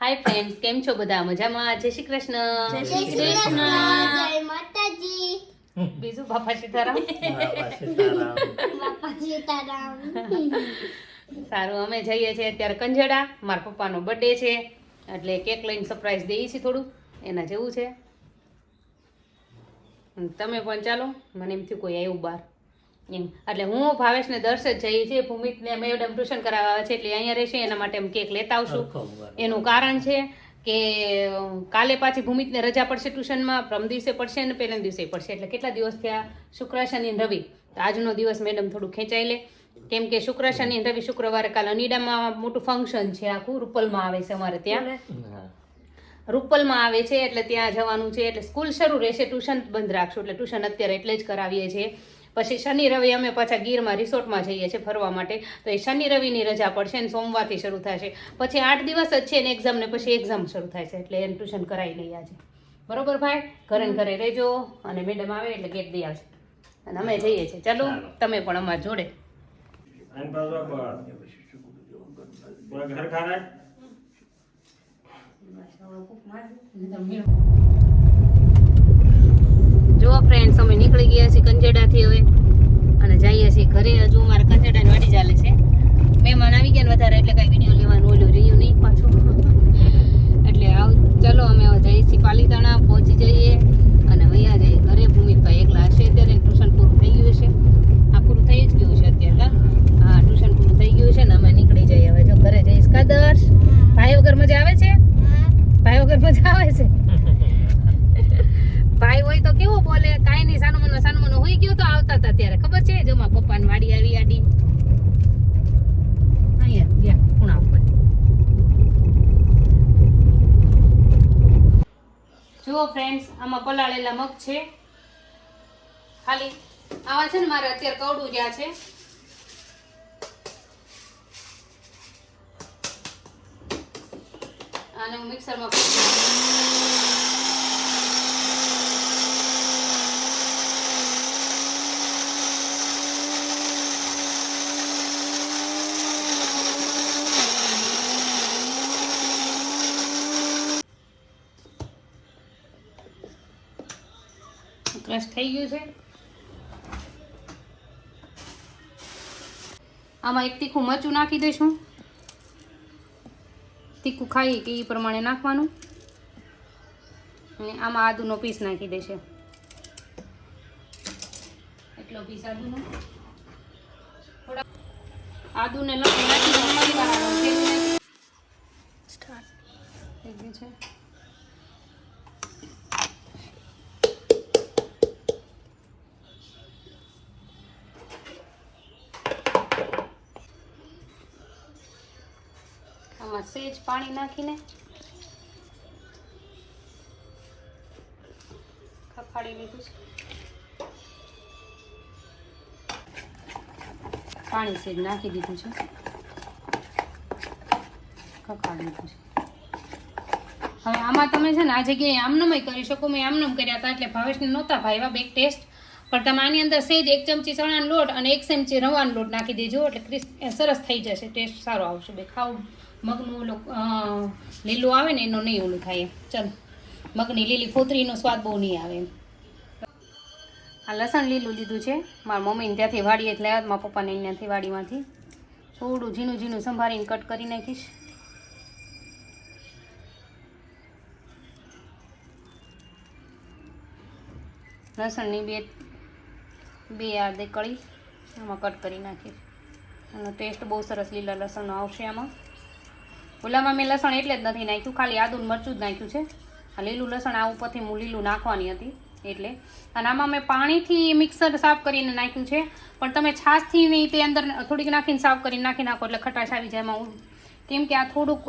Hi friends કેમ છો બધા? મજામાં? જય શ્રી કૃષ્ણ. જય શ્રી કૃષ્ણ. જય માતાજી. બીજું બાપા સીતારામ? બાપા સીતારામ. સારું અમે જઈએ છીએ અત્યારે કંજડા. મારા પપ્પાનો બર્થડે છે. એટલે કેક લઈને સરપ્રાઈઝ દઈએ છીએ થોડું. એના જેવું છે. તમે પણ ચાલો. મને એમ થયું કોઈ આવ્યું બહાર. એમ. એટલે હું ભાવેશને દર્શ જ જઈએ છીએ ભૂમિતને મેડમ ટ્યુશન કરાવવા આવે છે એટલે અહીંયા રહેશે એના માટે અમે કેક લેતા આવશું એનું કારણ છે કે કાલે પાછી ભૂમિતને રજા પડશે ટ્યુશનમાં પ્રમ દિવસે પડશે અને પહેલા દિવસે પડશે. એટલે કેટલા દિવસ થયા? શુક્ર શનિ રવિ. તો આજનો દિવસ મેડમ થોડું ખેંચાઈ લે. કેમ કે શુક્ર શનિ રવિ શુક્રવારે કાલે અનીડામાં મોટું ફંક્શન છે આખું રૂપલમાં આવે છે અમારે ત્યાં. રૂપલમાં આવે છે એટલે ત્યાં જવાનું છે. એટલે સ્કૂલ શરૂ રહેશે ટ્યુશન બંધ રાખશું. એટલે ટ્યુશન અત્યારે એટલે જ કરાવીએ છીએ. પછી શનિ રવિ અમે પાછા ગીરમાં રિસોર્ટમાં જઈએ છીએ ફરવા માટે. તો એ શનિ રવિની રજા પડશે ને સોમવારથી શરૂ થશે. પછી આઠ દિવસ જ છે ને એક્ઝામ ને પછી એક્ઝામ શરૂ થાય છે એટલે એને ટ્યુશન કરાવી લઈએ આજે. બરોબર ભાઈ? ઘરે ને ઘરે રહેજો અને મેડમ આવે એટલે ગેટ દઈ આવશે અને અમે જઈએ છીએ. ચાલો. તમે પણ અમારા જોડે. અને ઘર ખાના? જો ફ્રેન્ડ્સ અમે નીકળી ગયા છીએ કંજેડાથી હવે. અને જઈએ છીએ ઘરે. હજુ મારે કંજેડાની વાડી ચાલે છે. મહેમાન આવી ગયા ને વધારે એટલે કાંઈ વીડિયો લેવાનું ઓલું રહ્યું નહીં પાછું. એટલે આવ ચલો અમે હવે જઈએ છીએ પાલીતાણા પહોંચી જઈએ. અને વૈયા જઈએ ઘરે. ભૂમિતભાઈ એકલા હશે અત્યારે ટ્યુશન પૂરું થઈ ગયું છે આ પૂરું થઈ જ ગયું છે અત્યારે હા. ટ્યુશન પૂરું થઈ ગયું છે ને અમે નીકળી જઈએ. હવે જો ઘરે જઈશ. કાદર્શ ભાઈ વગર મજા આવે છે? ભાઈ વગર મજા આવે છે? બોલે, કાઈ નહીં સાનું મનો હોઈ ગયો તો આવતા હતા ત્યારે. ખબર છે? જો મારા પપ્પાની વાડી આવી, આડી. અહીંયા ગયા ખૂણા ઉપર. જુઓ ફ્રેન્ડ્સ આમાં પલાળેલા મગ છે. ખાલી આવા છે ને મારે અત્યારે કવડું જ્યાં છે. આને હું મિક્સરમાં ક્રશ થઈ ગયું છે. આમાં એક તીખું મરચું નાખી દઈશું. તીખું ખાઈએ કે એ પ્રમાણે નાખવાનું. અને આમાં આદુનો પીસ નાખી દેશે. એટલો પીસ આદુનો. થોડા આદુને લખી નાખી ફરી વાર આનો તેલ નાખી સ્ટાર્ટ થઈ ગયું છે આમાં સેજ પાણી નાખીને ખફાડી લીધું છે. પાણી સેજ નાખી દીધું છે. ખફાડી લીધું છે. હવે આમાં તમે છે ને આ જગ્યાએ આમનમય કરી શકો. મેં આમનમ કર્યા હતા એટલે ભાવેશને નહોતા ભાવ્યા, બે ટેસ્ટ. પણ તમે આની અંદર સેજ એક ચમચી ચણાનો લોટ અને એક ચમચી રવાનો લોટ નાખી દેજો એટલે ક્રિસ્પ સરસ થઈ જશે. ટેસ્ટ સારો આવશે. બે ખાવ મગનું ઓલો લીલું આવે ને એનું નહીં ઓલું થાય ચાલો. મગની લીલી ફોતરીનો સ્વાદ બહુ નહીં આવે એમ. આ લસણ લીલું લીધું છે. મારા મમ્મીને ત્યાંથી વાડીએ એટલે આવ્યા મારા પપ્પાને અહીંયાથી વાડીમાંથી થોડું ઝીણું ઝીણું સંભાળીને કટ કરી નાખીશ. લસણની બે બે આદે કળી આમાં કટ કરી નાખીશ. એનો ટેસ્ટ બહુ સરસ લીલા લસણનો આવશે આમાં. ઓલામાં મેં લસણ એટલે જ નથી નાખ્યું, ખાલી આદું મરચું જ નાખ્યું છે. આ લીલું લસણ આ ઉપરથી હું લીલું નાખવાની હતી, એટલે. અને આમાં મેં પાણીથી મિક્સર સાફ કરીને નાખ્યું છે. પણ તમે છાશથી નહીં તે અંદર થોડીક નાખીને સાફ કરીને નાખી નાખો એટલે ખટાશ આવી જાય એમાં કેમ કે આ થોડુંક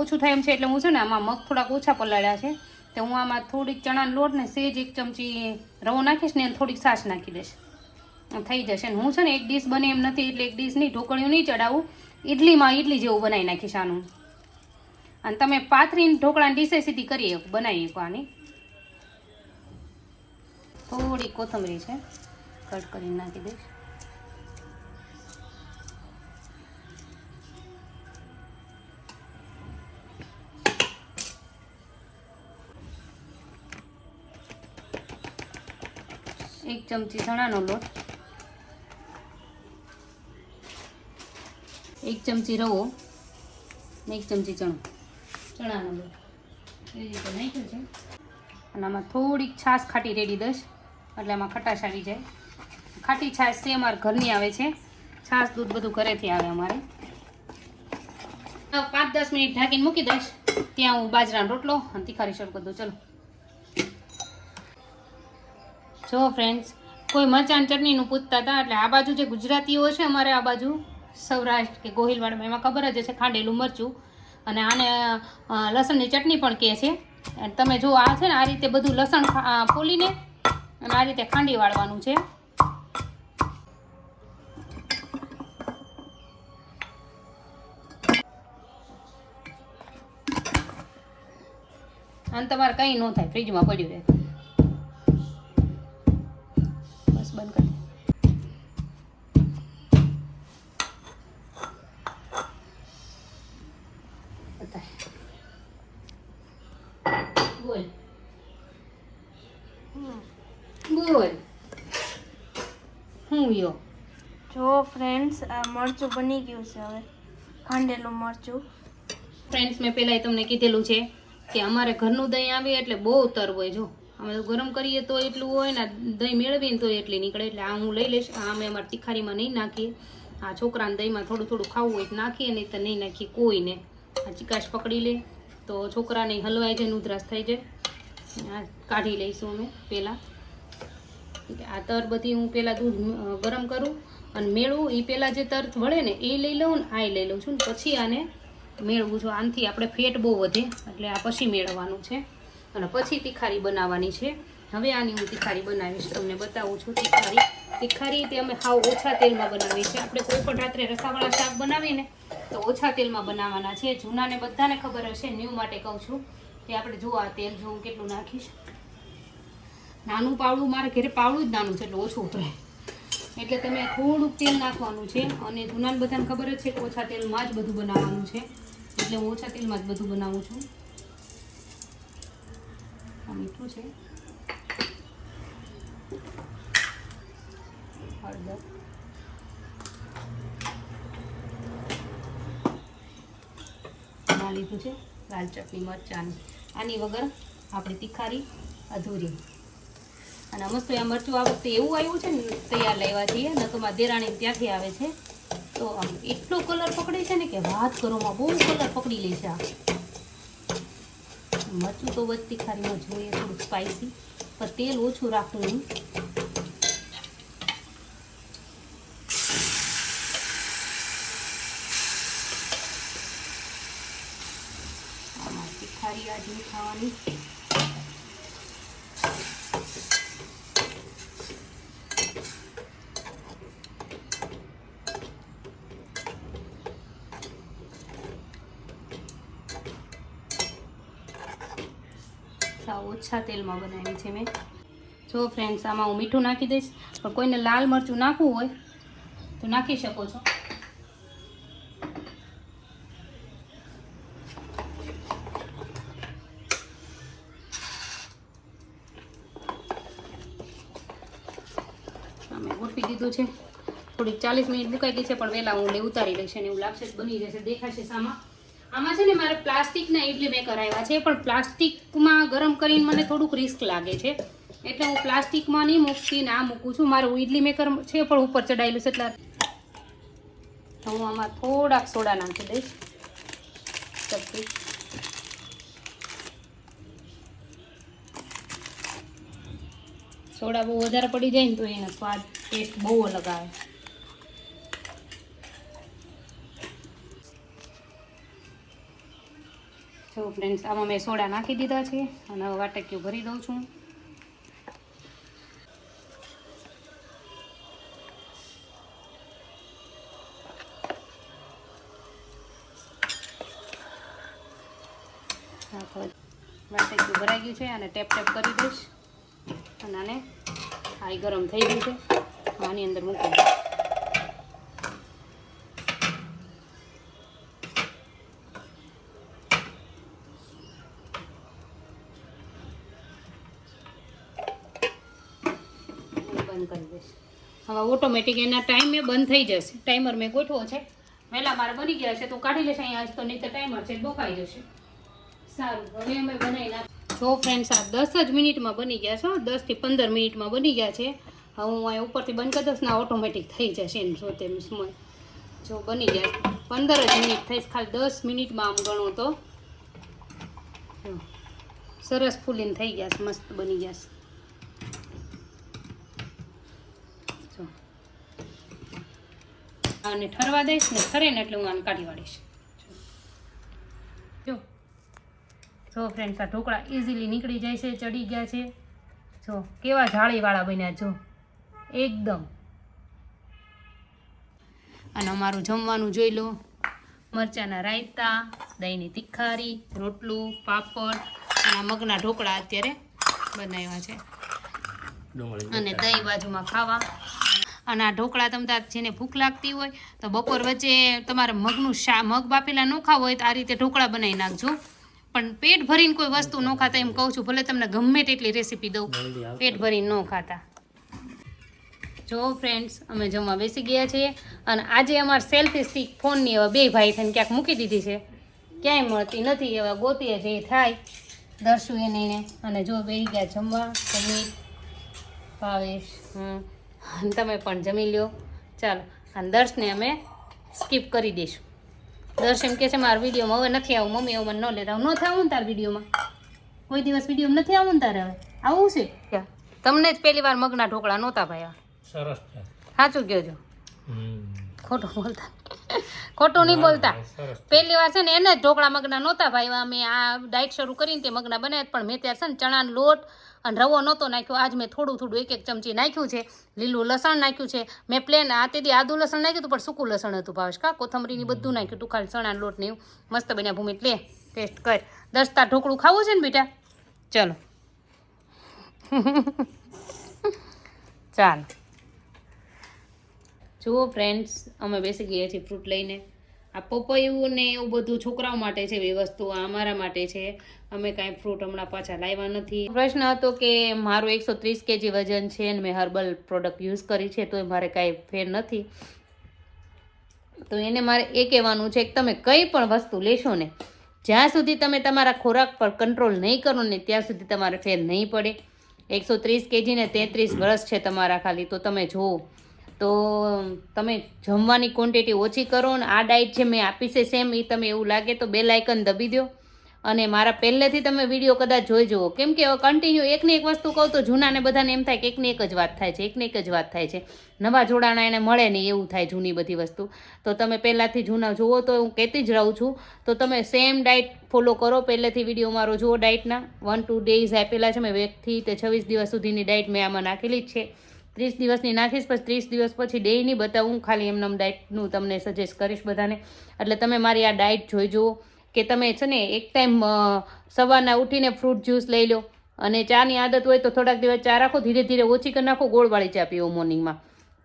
ઓછું થાય એમ છે એટલે હું છે ને આમાં મગ થોડાક ઓછા પલાળ્યા છે. તો હું આમાં થોડીક ચણાનો લોટ ને સેજ એક ચમચી રવો નાખીશ ને થોડીક છાશ નાખી દઈશ. થઈ જશે. ને હું છે ને એક ડીશ બને એમ નથી એટલે એક ડીશ નહીં, ઢોકળીયું નહીં ચડાવું. ઇડલીમાં ઇડલી જેવું બનાવી નાખીશ આનું. અને તમે પાથરીને ઢોકળાની ડીશે સીધી કરીએ બનાવી શકો આની થોડી કોથમરી છે, કટ કરીને નાખી દઈશ. એક ચમચી ચણાનો લોટ, એક ચમચી રવો, ને એક ચમચી ચણો. અને આમાં થોડીક છાશ ખાટી રેડી દઈશ. એટલે આમાં ખટાશ આવી જાય. ખાટી છાશ છે, અમારે ઘરની આવે છે. છાશ, દૂધ બધું ઘરેથી આવે અમારે. પાંચ દસ મિનિટ ઢાંકીને મૂકી દઈશ. ત્યાં હું બાજરાનો રોટલો અને તીખારી શરૂ કરી દઉં. ચલો. જો ફ્રેન્ડ્સ કોઈ મરચાં ચટણીનું પૂછતા હતા, એટલે આ બાજુ જે ગુજરાતીઓ છે, અમારે આ બાજુ સૌરાષ્ટ્ર કે ગોહિલવાડમાં, એમાં ખબર જ છે ખાંડેલું મરચું. અને આને લસણની ચટણી પણ કહે છે. તમે જો આ છે ને, આ રીતે બધું લસણ ફોલીને અને આ રીતે ખાંડી વાળવાનું છે. અને તમારે કંઈ ન થાય, ફ્રીજમાં પડ્યું રહે. ફ્રેન્ડ્સ, આ મરચું બની ગયું છે હવે. ખાંડેલું મરચું. ફ્રેન્ડ્સ, મેં પહેલાં તમને કીધેલું છે કે અમારે ઘરનું દહીં આવે એટલે બહુ તર હોય, જો. અમે ગરમ કરીએ તો એટલું હોય ને દહીં મેળવીને તો એટલી નીકળે. એટલે આ હું લઈ લઈશ. આ અમે અમારી તિખારીમાં નહીં નાખીએ. આ છોકરાને દહીંમાં થોડું થોડું ખાવું હોય તો નાખીએ, નહીં તો નહીં નાખીએ કોઈને. આ ચિકાશ પકડી લે. તો છોકરાને હલવાઈ જાય ઉધરાશ થઈ જાય. આ કાઢી લઈશું અમે પહેલાં. આ તર બધી હું પહેલાં દૂધ ગરમ કરું. અને મેળવું એ પહેલાં જે તર્થ વળે ને એ લઈ લઉં ને, આ લઈ લઉં છું ને, પછી આને મેળવું છું. આનાથી આપણે ફેટ બહુ વધે, એટલે આ પછી મેળવવાનું છે. અને પછી તિખારી બનાવવાની છે. હવે આની હું તિખારી બનાવીશ, તમને બતાવું છું તિખારી. તિખારી તે અમે હાવ ઓછા તેલમાં બનાવીએ છીએ. આપણે કોઈ પણ રાત્રે રસાવાળા શાક બનાવીને, તો ઓછા તેલમાં બનાવવાના છે. જૂનાને બધાને ખબર હશે, ન્યૂ માટે કહું છું કે આપણે જો આ તેલ જો હું કેટલું નાખીશ. નાનું પાવડું, મારે ઘરે પાવડું જ નાનું છે, એટલે ઓછું ઉતરાય એટલે તમે થોડુંક તેલ નાખવાનું છે અને જૂનાને બધાને ખબર જ છે કે ઓછા તેલમાં જ બધું બનાવવાનું છે. એટલે હું ઓછા તેલમાં જ બધું બનાવું છું. મીઠું છે. હળદર. લીધું છે લાલ ચટણી મરચાંની. આની વગર આપણી તિખારી અધૂરી. અને મસ્ત આ મરચું આ વખતે એવું આવ્યું છે ને, તૈયાર લેવા જઈએ ન તો મારા ત્યાંથી આવે છે. તો આમ એટલો કલર પકડે છે ને કે વાત કરોમાં બહુ કલર પકડી લે છે આ. મરચું તો વચ્ચે ખારીમાં જોઈએ થોડું સ્પાઇસી પણ તેલ ઓછું રાખવું તીખારી આજની ખાવાની. સાવ ઓછા તેલમાં બનાવી છે મેં. જો ફ્રેન્ડ્સ આમાં હું મીઠું નાખી દઈશ. પણ કોઈને લાલ મરચું નાખવું હોય, તો નાખી શકો છો. મેં ગોઠવી દીધું છે. થોડીક ચાલીસ મિનિટ મુકાઈ ગઈ છે, પણ વહેલા હું ઉતારી લઈશ અને એવું લાગશે બની જશે. દેખાશે સામા. આમાં છે ને મારે પ્લાસ્ટિકના ઇડલી મેં કરાવ્યા છે, પણ પ્લાસ્ટિકમાં ગરમ કરીને મને થોડુંક રિસ્ક લાગે છે. એટલે હું પ્લાસ્ટિકમાં નહીં મૂકતી ના મૂકું છું. મારું ઇડલી મેકર છે, પણ ઉપર ચડાયેલું છે, એટલે હું આમાં થોડાક સોડા નાખી દઈશ. ચપટી. સોડા બહુ વધારે પડી જાય ને તો એનો સ્વાદ ટેસ્ટ બહુ અલગ આવે. જો ફ્રેન્ડ્સ આમાં મેં સોડા નાખી દીધા છે અને હવે વાટકીઓ ભરી દઉં છું. વાટકીઓ ભરાઈ ગયું છે અને ટેપ ટેપ કરી દઈશ. અને આને આ ગરમ થઈ ગયું છે. આની અંદર મૂકી હવે ઓટોમેટિક એના ટાઈમે બંધ થઈ જશે. ટાઈમર મેં ગોઠવો છે. વહેલા મારે બની ગયા છે, તો કાઢી લેશે અહીંયા આજ તો, નહીં તો ટાઈમર છે બોકાઈ જશે. સારું, હવે અમે બનાવી જો ફ્રેન્ડ્સ આ દસ જ મિનિટમાં બની ગયા છે. દસથી પંદર મિનિટમાં બની ગયા છે. હવે હું અહીંયા ઉપરથી બંધ કરી દઉં ને ઓટોમેટિક થઈ જશે એમ જો તેમ સમય. જો બની ગયા પંદર જ મિનિટ થઈશ ખાલી દસ મિનિટમાં આમ ગણો તો. સરસ ફૂલીને થઈ ગયા છે, મસ્ત બની ગયા છે જો આને ઠરવા દઈશ ને ઠરે ને એટલે હું આને કાઢી વાળીશ. જો. જો ફ્રેન્ડ્સ આ ઢોકળા ઇઝીલી નીકળી જાય છે ચડી ગયા છે. જો કેવા જાળીવાળા બન્યા જો એકદમ. અને અમારું જમવાનું જોઈ લો. મરચાંના રાયતા દહીંની તિખારી રોટલું પાપડ અને આ મગના ઢોકળા અત્યારે બનાવ્યા છે. અને દહીં બાજુમાં ખાવા. અને આ ઢોકળા તમ તાર જેને ભૂખ લાગતી હોય તો બપોર વચ્ચે તમારે મગનું શા મગ બાફેલા ન ખાવ હોય તો આ રીતે ઢોકળા બનાવી નાખજો. પણ પેટ ભરીને કોઈ વસ્તુ ન ખાતા એમ કહું છું ભલે તમને ગમે તેટલી રેસીપી દઉં પેટ ભરીને ન ખાતા. જો ફ્રેન્ડ્સ અમે જમવા બેસી ગયા છીએ અને આજે અમારે સેલ્ફી સ્ટીક ફોનની હવે બે ભાઈ થઈને ક્યાંક મૂકી દીધી છે. ક્યાંય મળતી નથી હવે ગોતીએ જે થાય. દર્શુ એને અને જો બેસી ગયા જમવા સમીર ભાવેશ હમ તમે પણ જમી લ્યો. ચાલો અને દર્શને અમે સ્કીપ કરી દઈશું. દર્શ એમ કહે છે મારા વિડીયોમાં હવે નથી આવું મમ્મી એવું મને ન લેતા. ન થવું ને તાર વિડીયોમાં? કોઈ દિવસ વીડિયો નથી આવું ને તારે હવે? આવું છે? તમને જ પહેલી વાર મગના ઢોકળા નહોતા ભાઈ સરસ સાચું કહેજો. હમ. ખોટું બોલતા. ખોટું નહીં બોલતા. સરસ પહેલી વાર છે ને એને જ ઢોકળા મગના નહોતા ભાઈ. અમે આ ડાયટ શરૂ કરીને તે મગના બનાવ્યા પણ મેં ત્યારે છે ને ચણાનો લોટ અને રવો નહોતો નાખ્યો. આજ મેં થોડું થોડું એક એક ચમચી નાખ્યું છે. લીલું લસણ નાખ્યું છે. મેં પ્લેન આ તેથી આદુ લસણ નાખ્યું હતું પણ સૂકું લસણ હતું ભાવેશ. કા? કોથમરીની બધું નાખ્યું તું ખાલી ચણાનો લોટ ને એવું. મસ્ત બન્યા ભૂમિ. લે ટેસ્ટ કર. દસતા ઢોકળું ખાવું છે ને બેટા? ચલો. ચાલો. જુઓ ફ્રેન્ડ્સ અમે બેસી ગયા છીએ ફ્રૂટ લઈને. આ પપૈયું ને એવું બધું છોકરાઓ માટે છે એવી વસ્તુ. અમારા માટે છે. અમે કાંઈ ફ્રૂટ હમણાં પાછા લાવ્યા નથી. પ્રશ્ન હતો કે મારું એકસો ત્રીસ કેજી વજન છે અને મેં હર્બલ પ્રોડક્ટ યુઝ કરી છે તો મારે કાંઈ ફેર નથી. તો એને મારે એ કહેવાનું છે કે તમે કંઈ પણ વસ્તુ લેશો ને, જ્યાં સુધી તમે તમારા ખોરાક પર કંટ્રોલ નહીં કરો ને, ત્યાં સુધી તમારે ફેર નહીં પડે. એકસો ત્રીસ કેજી ને તેત્રીસ વર્ષ છે તમારા ખાલી, તો તમે જુઓ. તો તમે જમવાની ક્વોન્ટિટી ઓછી કરો ને, આ ડાયટ જે મેં આપી છે સેમ એ તમે એવું લાગે તો બે લાઇકન દબી દો. અને મારા પહેલેથી તમે વીડિયો કદાચ જોઈ જુઓ. કેમ કે કન્ટિન્યુ એકને એક વસ્તુ કહું તો જૂનાને બધાને એમ થાય કે એકને એક જ વાત થાય છે, એકને એક જ વાત થાય છે. નવા જોડાણા એને મળે નહીં એવું થાય જૂની બધી વસ્તુ. તો તમે પહેલાંથી જૂના જુઓ તો હું કહેતી જ રહું છું. તો તમે સેમ ડાયટ ફોલો કરો. પહેલેથી વીડિયો મારો જુઓ ડાયટના વન ટુ ડેઝ આપેલા છે. મેં એકથી તે છવ્વીસ દિવસ સુધીની ડાયટ મેં આમાં નાખેલી જ છે. ત્રીસ દિવસની નાખીશ, પછી ત્રીસ દિવસ પછી ડેયની બતાવું. ખાલી એમનેમ ડાયટનું તમને સજેસ્ટ કરીશ બધાને. એટલે તમે મારી આ ડાયટ જોઈ જુઓ. કે તમે છે ને એક ટાઈમ સવારના ઉઠીને ફ્રૂટ જ્યુસ લઈ લો. અને ચાની આદત હોય તો થોડાક દિવસ ચા રાખો, ધીરે ધીરે ઓછી કરી નાખો, ગોળવાળી ચા પીવો મોર્નિંગમાં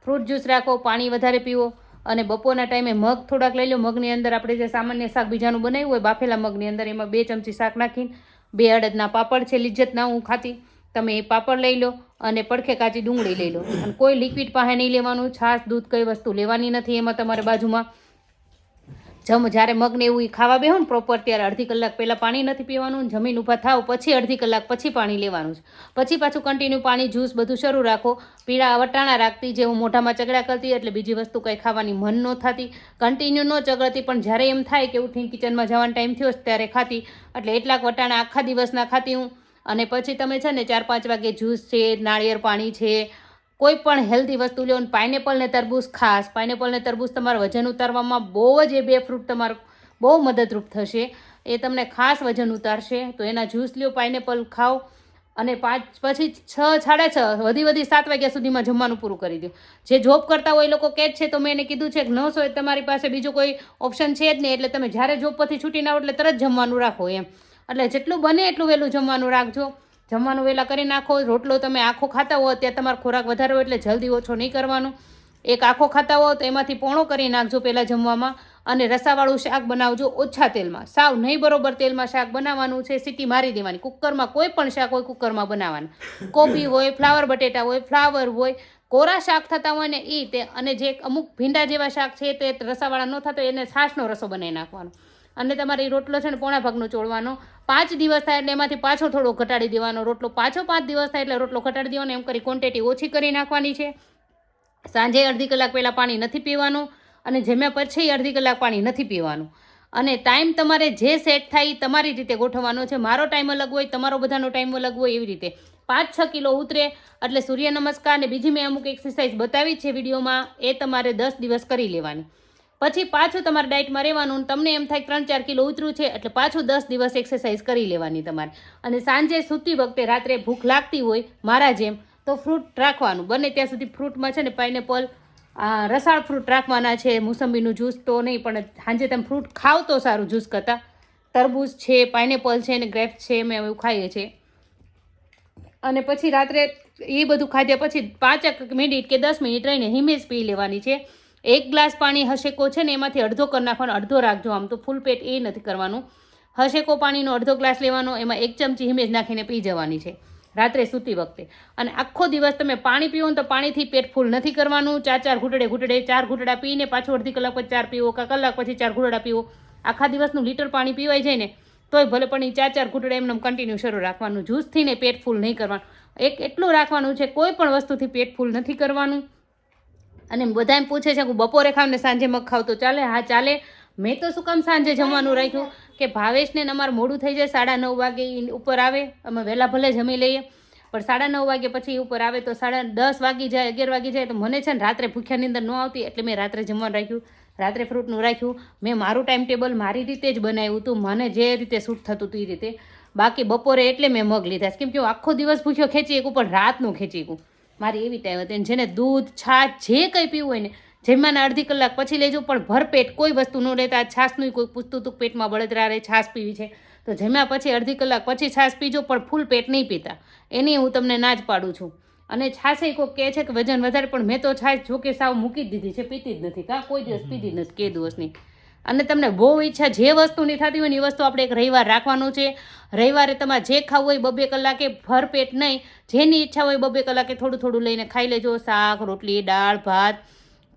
ફ્રૂટ જ્યુસ રાખો, પાણી વધારે પીવો. અને બપોરના ટાઈમે મગ થોડાક લઈ લો. મગની અંદર આપણે જે સામાન્ય શાક બીજાનું બનાવ્યું હોય, બાફેલા મગની અંદર એમાં બે ચમચી શાક નાખીને, બે અડદના પાપડ છે લિજ્જતના હું ખાતી. તમે એ પાપડ લઈ લો અને પડખે કાચી ડુંગળી લઈ લો. અને કોઈ લિક્વિડ પાસે નહીં લેવાનું, છાશ, દૂધ, કઈ વસ્તુ લેવાની નથી એમાં તમારે બાજુમાં. જમ જ્યારે મગને એવું એ ખાવા બેહો ને પ્રોપર ત્યારે અડધી કલાક પહેલાં પાણી નથી પીવાનું જમીન ઊભા થાવ પછી અડધી કલાક પછી પાણી લેવાનું છે. પછી પાછું કન્ટિન્યુ પાણી જ્યુસ બધું શરૂ રાખો. પીળા વટાણા રાખતી જે હું મોઢામાં ચગડા કરતી એટલે બીજી વસ્તુ કંઈ ખાવાની મન ન થતી. કન્ટિન્યુ ન ચગડતી પણ જ્યારે એમ થાય કે ઉઠીને કિચનમાં જવાનો ટાઈમ થયો ત્યારે ખાતી. એટલે એટલાક વટાણા આખા દિવસના ખાતી હું. અને પછી તમે છે ને ચાર પાંચ વાગે જ્યુસ છે, નાળિયેર પાણી છે કોઈ પણ હેલ્ધી વસ્તુ લો અને પાઇનેપલ ને તરબૂચ ખાસ. પાઇનેપલ ને તરબૂચ તમારા વજન ઉતારવામાં બહુ જ એ બે ફ્રૂટ તમારું, બહુ મદદરૂપ થશે. એ તમને ખાસ વજન ઉતારશે. તો એના જ્યુસ લ્યો પાઇનેપલ ખાઓ અને પાંચ, પછી છ, સાડા છ, વધી વધી સાત વાગ્યા સુધીમાં જમવાનું પૂરું કરી દો. જે જોબ કરતા હોય એ લોકો કહે છે, તો મેં એને કીધું છે કે ન હોય તમારી પાસે બીજું કોઈ ઓપ્શન છે જ નહીં, એટલે તમે જ્યારે જોબ પરથી છૂટીને આવો એટલે તરત જમવાનું રાખો એમ. એટલે જેટલું બને એટલું વહેલું જમવાનું રાખજો. જમવાનું વહેલા કરી નાખો, રોટલો તમે આખો ખાતા હો ત્યાં તમારો ખોરાક વધારે હોય એટલે જલ્દી ઓછો નહીં કરવાનો. એક આખો ખાતા હો તો એમાંથી પોણો કરી નાખજો પહેલાં જમવામાં અને રસાવાળું શાક બનાવજો ઓછા તેલમાં. સાવ નહીં બરોબર તેલમાં શાક બનાવવાનું છે, સીટી મારી દેવાની. કુકરમાં કોઈ પણ શાક હોય કુકરમાં બનાવવાનું. કોબી હોય, ફ્લાવર બટેટા હોય, ફ્લાવર હોય, કોરા શાક થતા હોય ને એ તે અને જે અમુક ભીંડા જેવા શાક છે તે રસાવાળા ન થતા એને છાશનો રસો બનાવી નાખવાનો. અને તમારે એ રોટલો છે ને પોણા ભાગનો ચોળવાનો. પાંચ દિવસ થાય એટલે એમાંથી પાછો થોડો ઘટાડી દેવાનો રોટલો. પાછો પાંચ દિવસ થાય એટલે રોટલો ઘટાડી દેવાનો, એમ કરી ક્વોન્ટિટી ઓછી કરી નાખવાની છે. સાંજે અડધી કલાક પહેલાં પાણી નથી પીવાનું અને જમ્યા પછી અડધી કલાક પાણી નથી પીવાનું. અને ટાઈમ તમારે જે સેટ થાય તમારી રીતે ગોઠવવાનો છે. મારો ટાઈમ અલગ હોય, તમારો બધાનો ટાઈમ અલગ હોય એવી રીતે. પાંચ છ કિલો ઉતરે એટલે સૂર્ય નમસ્કાર અને બીજી મેં અમુક એક્સરસાઇઝ બતાવી છે વિડીયોમાં, એ તમારે દસ દિવસ કરી લેવાની. પછી પાછું તમારે ડાયટમાં રહેવાનું તમને એમ થાય ત્રણ ચાર કિલો ઉતર્યું છે, એટલે પાછું દસ દિવસ એક્સરસાઇઝ કરી લેવાની તમારે. અને સાંજે સૂતી વખતે રાત્રે ભૂખ લાગતી હોય, મારા જેમ, તો ફ્રૂટ રાખવાનું. બને ત્યાં સુધી ફ્રૂટમાં છે ને પાઇનેપલ રસાળ ફ્રૂટ રાખવાના છે, મોસંબીનું જ્યુસ તો નહીં, પણ સાંજે તમે ફ્રૂટ ખાવ તો સારું જ્યુસ કરતાં. તરબૂચ છે પાઇનેપલ છે ને ગ્રેપ્સ છે, અમે એવું ખાઈએ છીએ. અને પછી રાત્રે એ બધું ખાધ્યા પછી પાંચેક મિનિટ કે દસ મિનિટ રહીને હિમેજ પી લેવાની છે. એક ગ્લાસ પાણી હશેકો છે ને એમાંથી અડધો કરી નાખવાનો, અડધો રાખજો. આમ તો ફૂલ પેટ એ નથી કરવાનું. હશેકો પાણીનો અડધો ગ્લાસ લેવાનો, એમાં એક ચમચી હિમેજ નાખીને પી જવાની છે, રાત્રે સૂતી વખતે. અને આખો દિવસ તમે પાણી પીવો ને તો પાણીથી પેટ ફૂલ નથી કરવાનું. ચાર ચાર ઘૂંટડે ઘૂંટડે ચાર ઘૂંટડા પીને પાછું અડધી કલાક પછી ચાર પીવો કાં કલાક પછી ચાર ઘૂંટડા પીવો. આખા દિવસનું લીટર પાણી પીવાય જાય ને, તોય ભલે પણ એ ચાર ચાર ઘૂંટડા એમને કન્ટિન્યુ શરૂ રાખવાનું. જ્યુસથી ને પેટ ફૂલ નહીં કરવાનું. એક એટલું રાખવાનું છે, કોઈ પણ વસ્તુથી પેટ ફૂલ નથી કરવાનું. અને બધા એમ પૂછે છે કે બપોરે ખાવ ને સાંજે મગ ખાવ તો ચાલે? હા, ચાલે. મેં તો શું કામ સાંજે જમવાનું રાખ્યું? કે ભાવેશને અમારે મોડું થઈ જાય, સાડા નવ વાગે ઉપર આવે. અમે વહેલા ભલે જમી લઈએ. પણ સાડા નવ વાગે પછી ઉપર આવે તો સાડા દસ વાગી જાય, અગિયાર વાગી જાય તો મને છે ને રાત્રે ભૂખ્યાની અંદર ન આવતી, એટલે મેં રાત્રે જમવાનું રાખ્યું. રાત્રે ફ્રૂટનું રાખ્યું. મેં મારું ટાઈમ ટેબલ મારી રીતે જ બનાવ્યું હતું, મને જે રીતે સૂટ થતું હતું એ રીતે. બાકી બપોરે એટલે મેં મગ લીધા કેમ કે આખો દિવસ ભૂખ્યો ખેંચી એકું પણ રાતનું ખેંચી એકું મારી એવી ટાઈમ હતી જેને દૂધ, છાશ જે કંઈ પીવું હોય ને જમવાના અડધી કલાક પછી લેજો, પણ ભરપેટ કોઈ વસ્તુ ન લેતા છાશનું કોઈ પૂછતું હતું પેટમાં બળતરા રહે, છાશ પીવી છે. તો જમ્યા પછી અડધી કલાક પછી છાશ પીજો, પણ ફૂલ પેટ નહીં પીતા. એની હું તમને ના જ પાડું છું. અને છાશે કોઈ કહે છે કે વજન વધારે, પણ મેં તો છાશ જો કે સાવ મૂકી જ દીધી છે, પીતી જ નથી. કાં કોઈ દિવસ પીધી નથી, કે દિવસની અને તમને બહુ ઈચ્છા જે વસ્તુની થતી હોય ને એ વસ્તુ આપણે એક રવિવાર રાખવાનું છે. રવિવારે તમારે જે ખાવું હોય બબે કલાકે ભરપેટ નહીં. જેની ઈચ્છા હોય બબે કલાકે થોડું થોડું લઈને ખાઈ લેજો. શાક, રોટલી, દાળ, ભાત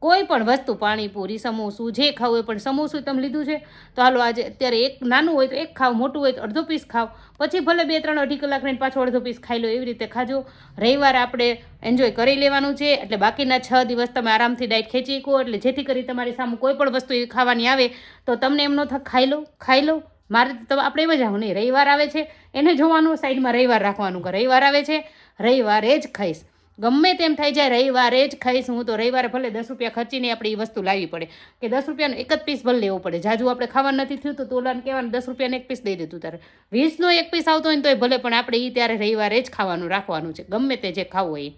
કોઈ પણ વસ્તુ પાણીપુરી સમોસું, જે ખાવું હોય, પણ સમોસું તમે લીધું છે, તો હાલો આજે અત્યારે એક નાનું હોય તો એક ખાવ, મોટું હોય તો અડધો પીસ ખાવ. પછી ભલે બે, ત્રણ અઢી કલાક રહીને પાછો અડધો પીસ ખાઈ લો, એવી રીતે ખાજો. રવિવારે આપણે એન્જોય કરી લેવાનું છે, એટલે બાકીના છ દિવસ તમે આરામથી ડાયટ ખેંચી શકો, એટલે જેથી કરી તમારી સામે કોઈ પણ વસ્તુ એવી ખાવાની આવે, તો તમને એમનો થક ખાઈ લો ખાઈ લો. મારે તો આપણે એમ જ આવું નહીં, રવિવાર આવે છે, એને જોવાનું, સાઈડમાં રવિવાર રાખવાનું કે રવિવાર આવે છે, રવિવારે જ ખાઈશ. ગમે તેમ થઈ જાય, રવિવારે જ ખાઈશ હું તો. રવિવારે ભલે દસ રૂપિયા ખર્ચીને આપણે એ વસ્તુ લાવવી પડે. કે દસ રૂપિયાનો એક જ પીસ ભલે લેવો પડે. જાજુ આપણે ખાવાનું નથી થયું તો તોલાને કહેવાનું, દસ રૂપિયાને એક પીસ દઈ દીધું તારે. વીસનો એક પીસ આવતો હોય ને તોય ભલે, પણ આપણે એ ત્યારે રવિવારે જ ખાવાનું રાખવાનું છે. ગમે તે જે ખાવું હોય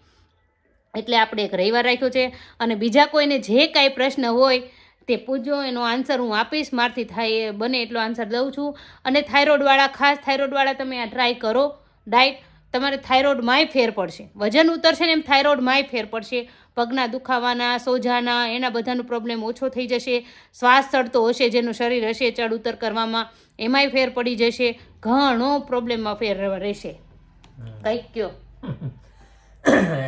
એટલે આપણે એક રવિવાર રાખ્યો છે. અને બીજા કોઈને જે કાંઈ પ્રશ્ન હોય તે પૂછજો. એનો આન્સર હું આપીશ. મારથી થાય બને એટલો આન્સર દઉં છું. અને થાઇરોઇડવાળા ખાસ થાઇરોઇડવાળા તમે આ ટ્રાય કરો. ડાયટ તમારે થાઇરોઇડમાંય ફેર પડશે. વજન ઉતરશે ને એમ થાઇરોઇડમાંય ફેર પડશે. પગના દુખાવાના સોજાના એના બધાનો પ્રોબ્લેમ ઓછો થઈ જશે. શ્વાસ ચડતો હશે જેનું શરીર હશે ચડ ઉતર કરવામાં એમાંય ફેર પડી જશે. ઘણો પ્રોબ્લેમમાં ફેર રહેશે. કંઈક કયો?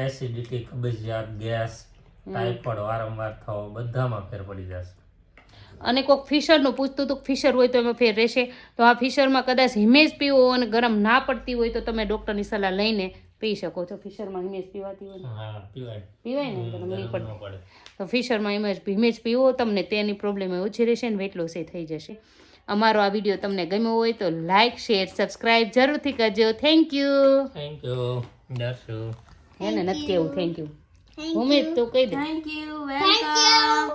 એસિડિટી કબજિયાત ગેસ ટાઈફોઇડ વારંવાર થવો બધામાં ફેર પડી જશે. અને કોઈક ફિશરનું પૂછતું હતું ફિશર હોય તો એમાં ફેર રહેશે. તો આ ફિશરમાં કદાચ હિમેજ પીવો અને ગરમ ના પડતી હોય તો તમે ડૉક્ટરની સલાહ લઈને પી શકો છો. ફિશરમાં હિમેજ પીવાતી હોય પીવાય. પીવાય ને? ગરમ નહીં પડે. તો ફિશરમાં હિમેજ હિમેજ પીવો તમને તેની પ્રોબ્લેમ ઓછી રહેશે ને વેટ લોસ એ થઈ જશે. અમારો આ વીડિયો તમને ગમ્યો હોય તો લાઇક શેર સબસ્ક્રાઇબ જરૂરથી કરજો. થેન્ક યુ થેન્ક યુ દર્શુ હે ને નથી કેવું થેન્ક યુ ઉમેદ તો કહી દે. Thank you welcome